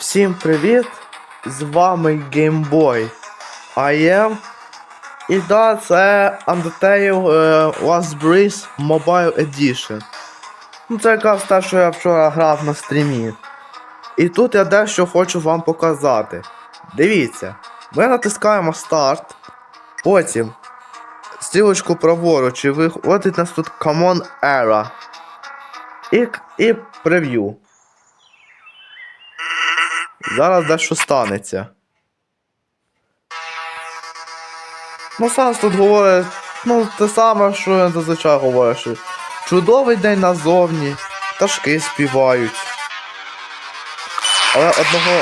Всім привіт! З вами Gameboy. Am. І да, це Undertale е, Last Breeze Mobile Edition. Ну, це якраз те, що я вчора грав на стрімі. І тут я дещо хочу вам показати. Дивіться, ми натискаємо старт, потім стрілочку праворуч і виходить у нас тут Common Era. І, і прев'ю. Зараз дещо станеться. Ну, Санс тут говорить, ну, те саме, що я зазвичай говорю, що чудовий день назовні, пташки співають. Але одного.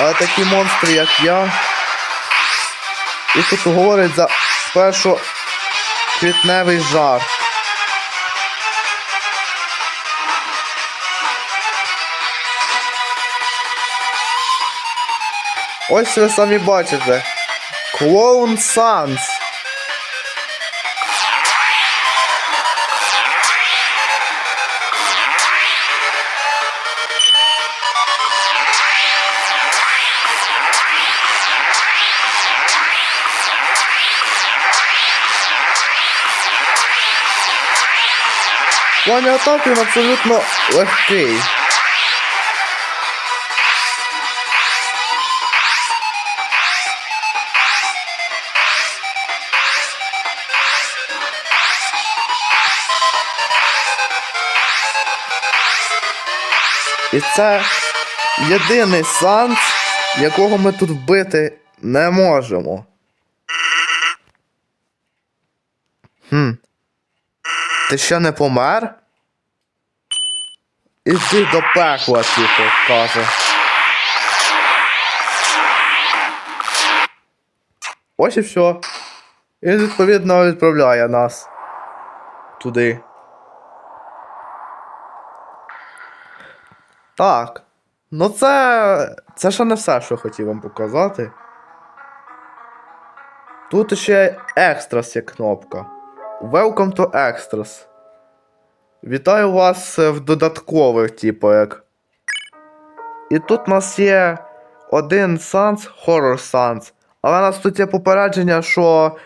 Але такі монстри, як я. І тут говорить за першо квітневий жарт. Ось ви самі бачите. Клоун Санс. Плані атаки він абсолютно легкий. І це єдиний санс, якого ми тут вбити не можемо. Хм. Ти ще не помер? Іди до пекла, типу, каже. Ось і все. І відповідно відправляє нас туди. Так. Ну це. Це ще не все, що хотів вам показати. Тут ще Extras є кнопка. Welcome to Extras. Вітаю вас е, в додаткових, типу, як. І тут у нас є один санс, Horror Sans. Але у нас тут є попередження, що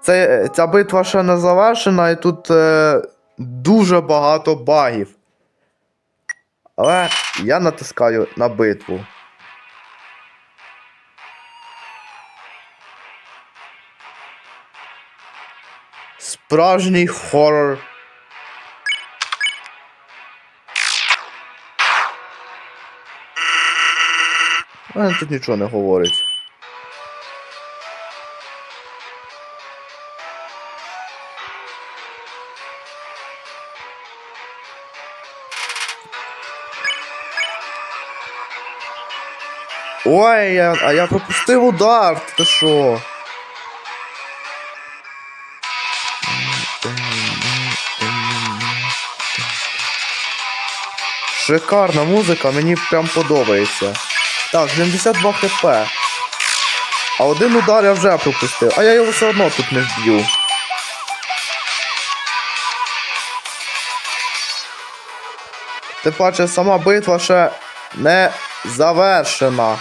це, ця битва ще не завершена, і тут е, дуже багато багів. Але я натискаю на битву. Справжній хорор. У тут нічого не говорить. Ой, я, а я пропустив удар, ти що? Шикарна музика, мені прям подобається. Так, 72 хп. А один удар я вже пропустив, а я його все одно тут не вб'ю. Тим паче сама битва ще не завершена.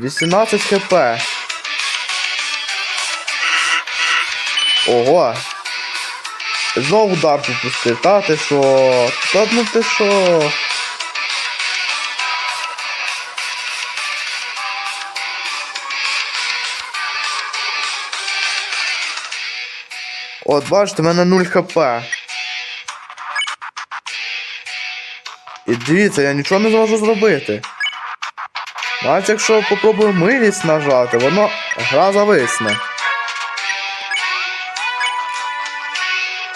18 хп. Ого. Знову удар пропустив, та ти що? Та ну ти що? От, бачите, в мене 0 хп. І дивіться, я нічого не зможу зробити. Навіть якщо попробую милість нажати, воно гра зависне.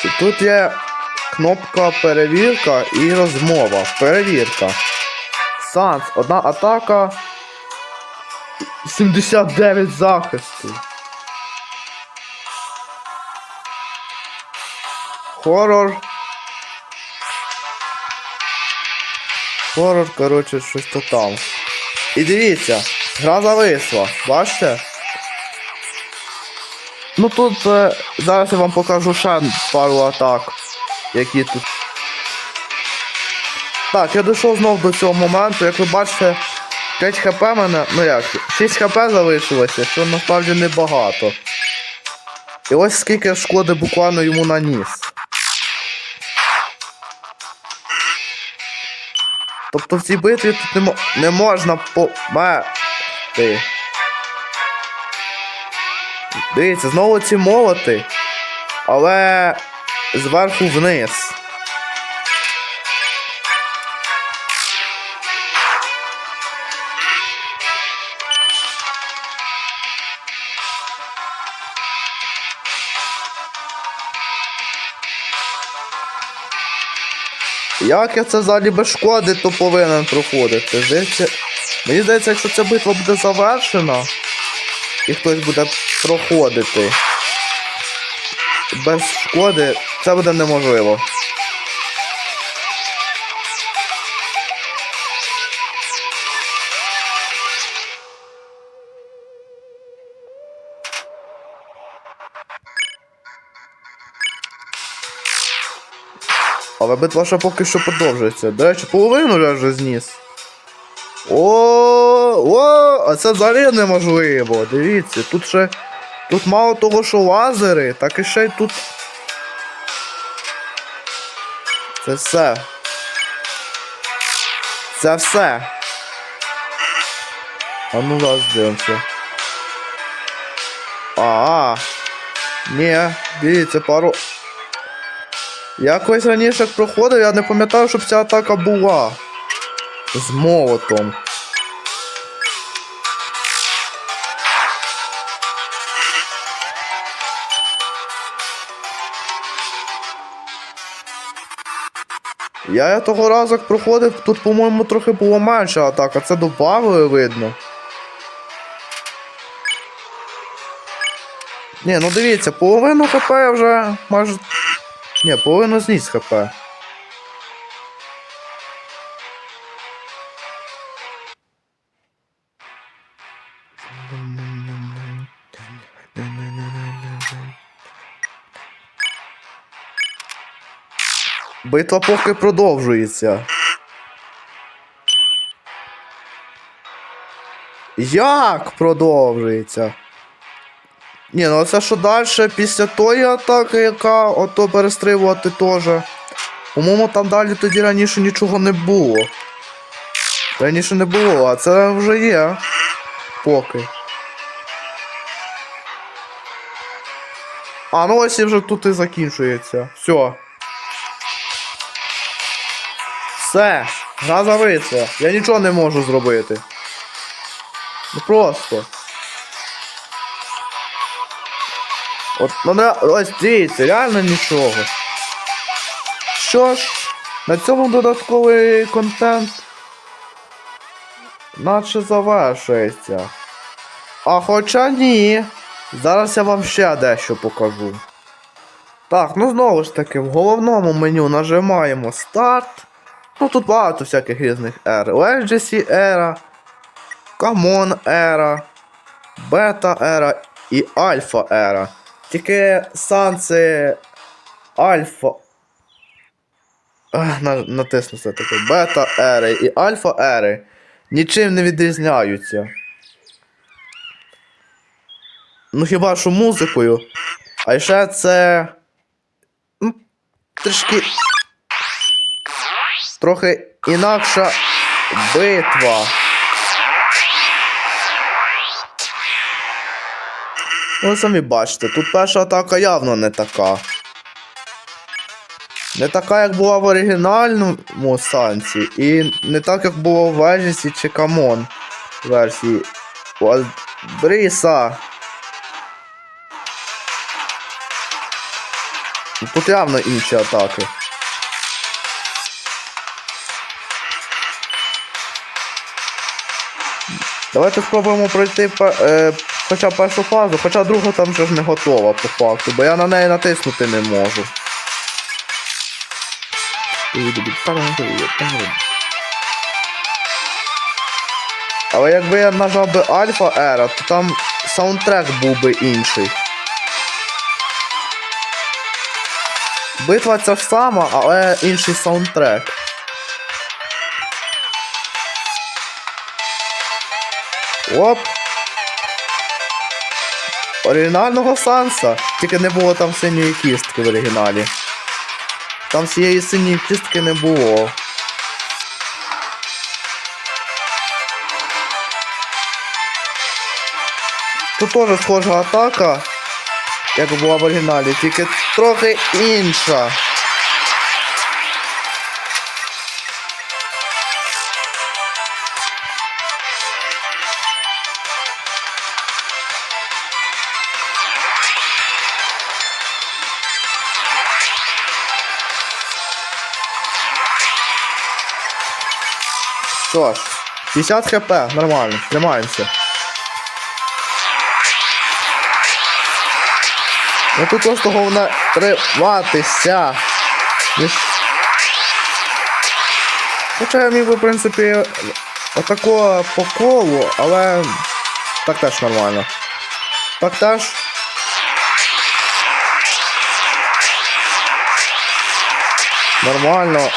І тут є кнопка перевірка і розмова. Перевірка. Санс, одна атака. 79 захисту. Хорор. Хорор, коротше, щось то там. І дивіться, гра зависла, бачите? Ну тут е, зараз я вам покажу ще пару атак, які тут. Так, я дійшов знов до цього моменту, як ви бачите, 5 хп мене, ну як, 6 хп залишилося, що насправді небагато. І ось скільки шкоди буквально йому наніс. Тобто в цій битві тут не, мо- не можна померти. Дивіться, знову ці молоти, але зверху вниз. Як я це взагалі без шкоди, то повинен проходити. Здається, мені здається, якщо ця битва буде завершена, і хтось буде проходити без шкоди, це буде неможливо. Але битва ще поки що продовжується. До речі, половину вже вже зніс. О, а це взагалі неможливо. Дивіться, тут ще. Тут мало того, що лазери, так і ще й тут. Це все. Це все. А ну зараз дивимося. А. Ні, дивіться, пару. Я колись раніше проходив, я не пам'ятаю, щоб ця атака була. З молотом. Я того разу як проходив, тут, по-моєму, трохи було менше атака, це добавили, видно. Ні, ну дивіться, половину хп я вже майже. Ні, половину зніс хп. Битва поки продовжується. Як продовжується? Ні, ну це що далі після тої атаки, яка ото перестрибувати теж. По-моєму, там далі тоді раніше нічого не було. Раніше не було, а це вже є. Поки. А, ну ось і вже тут і закінчується. Все. Все, гра зависла. Я нічого не можу зробити. Ну просто. От мене ось дивіться, реально нічого. Що ж, на цьому додатковий контент наче завершується. А хоча ні. Зараз я вам ще дещо покажу. Так, ну знову ж таки, в головному меню нажимаємо старт. Ну тут багато всяких різних ер. Legacy ера, Common ера, Бета ера і Альфа ера. Тільки санкції Альфа. Натисну таки. Бета ери і Альфа ери нічим не відрізняються. Ну хіба що музикою. А ще це. Ну, трішки. Трохи інакша битва. Ну, самі бачите, тут перша атака явно не така. Не така, як була в оригінальному санці, і не так, як було в Вежісі чи Камон версії. Бриса. Тут явно інші атаки. Давайте спробуємо пройти е, Хоча першу фазу, хоча друга там вже ж не готова по факту, бо я на неї натиснути не можу. Але якби я нажав би Альфа Ера, то там саундтрек був би інший. Битва ця ж сама, але інший саундтрек. Оп! Оригінального Санса. Тільки не було там синьої кістки в оригіналі. Там цієї синьої кістки не було. Тут теж схожа атака, як була в оригіналі, тільки трохи інша. Що ж, 50 хп, нормально, тримаємося. Ну тут просто головне триматися. Хоча я міг би, в принципі, отако по колу, але так теж нормально. Так теж. Нормально.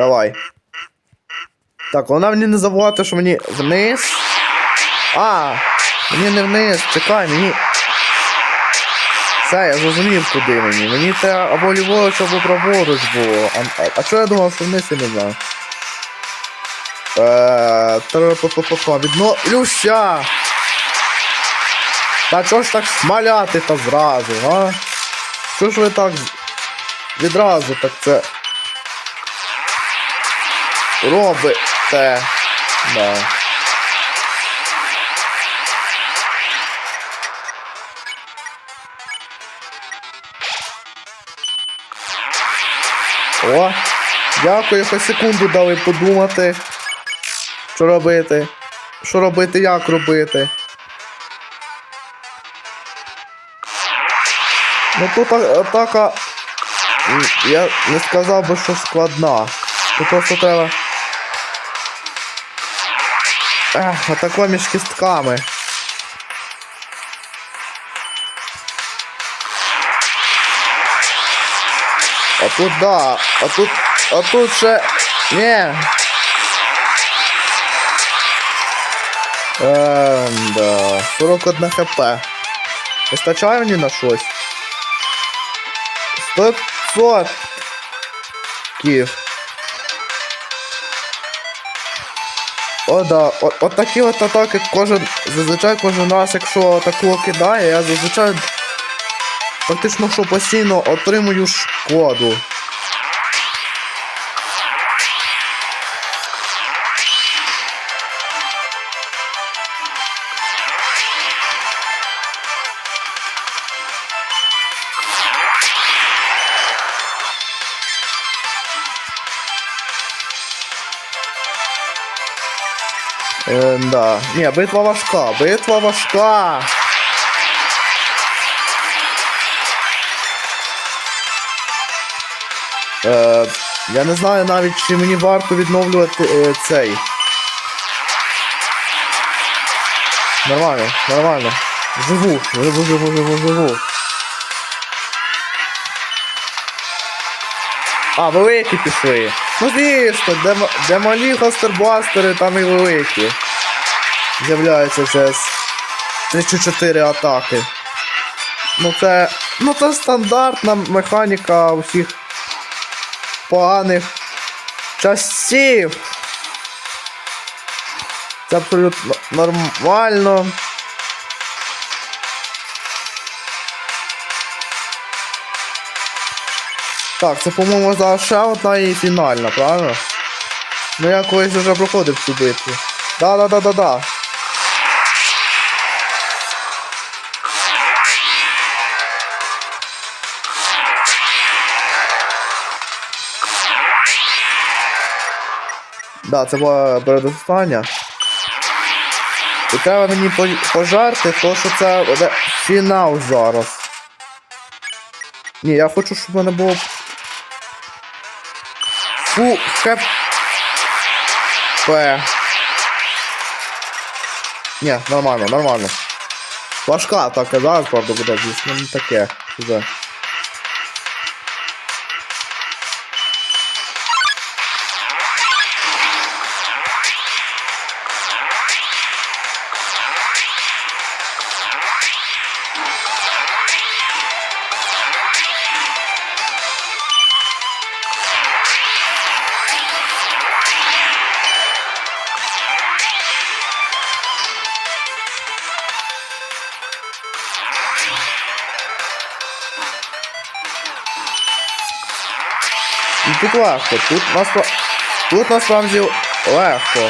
Давай. Так, вона мені не забувати, що мені вниз. А, мені не вниз, чекай, мені. Все, я зрозумів, куди мені. Мені треба або ліворуч, або праворуч було. А, а, а чого я думав, що вниз я не знаю. Е, Відно... Люся! Та чого ж так смаляти та зразу, а? Чого ж ви так відразу так це робите? Да. О, дякую, хоч секунду дали подумати. Що робити? Що робити, як робити? Ну тут атака. Я не сказав би, що складна. Тут просто треба. Ех, атако між кістками. А тут да, а тут. А тут ще. Ні. Ем, да. 41 хп. Вистачає мені на щось? 100 Київ. О, да. От, от такі от атаки кожен. Зазвичай кожен раз, якщо атаку кидає, я зазвичай практично що постійно отримую шкоду. Е, да. Ні, битва важка, битва важка. Е, я не знаю навіть, чи мені варто відновлювати е, цей. Нормально, нормально. Живу, живу, живу, живу, живу. А, великі пішли. Ну звісно, де, ма- де там і великі. З'являються вже з 3 чи 4 атаки. Ну це. Ну це стандартна механіка усіх поганих часів. Це абсолютно нормально. Так, це, по-моєму, зараз ще одна і фінальна, правильно? Ну я колись вже проходив цю битву. Да-да-да-да-да. Да, це була передостання. І треба мені пожарти, то що це буде фінал зараз. Ні, я хочу, щоб мене було. Хп. Ні, нормально, нормально. Важка атака, зараз, правда, буде, звісно, не таке. Вже. Тут легко, тут насправ... Тут насправді легко.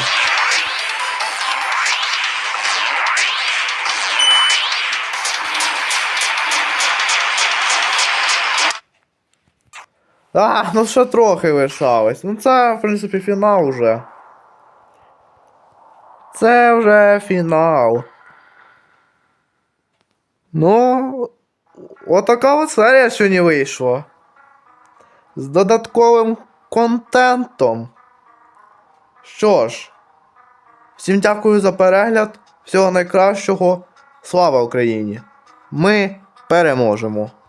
А, ну ще трохи лишалось. Ну це, в принципі, фінал уже. Це вже фінал. Ну, отака от серія сьогодні вийшла. З додатковим контентом. Що ж, всім дякую за перегляд. Всього найкращого. Слава Україні! Ми переможемо!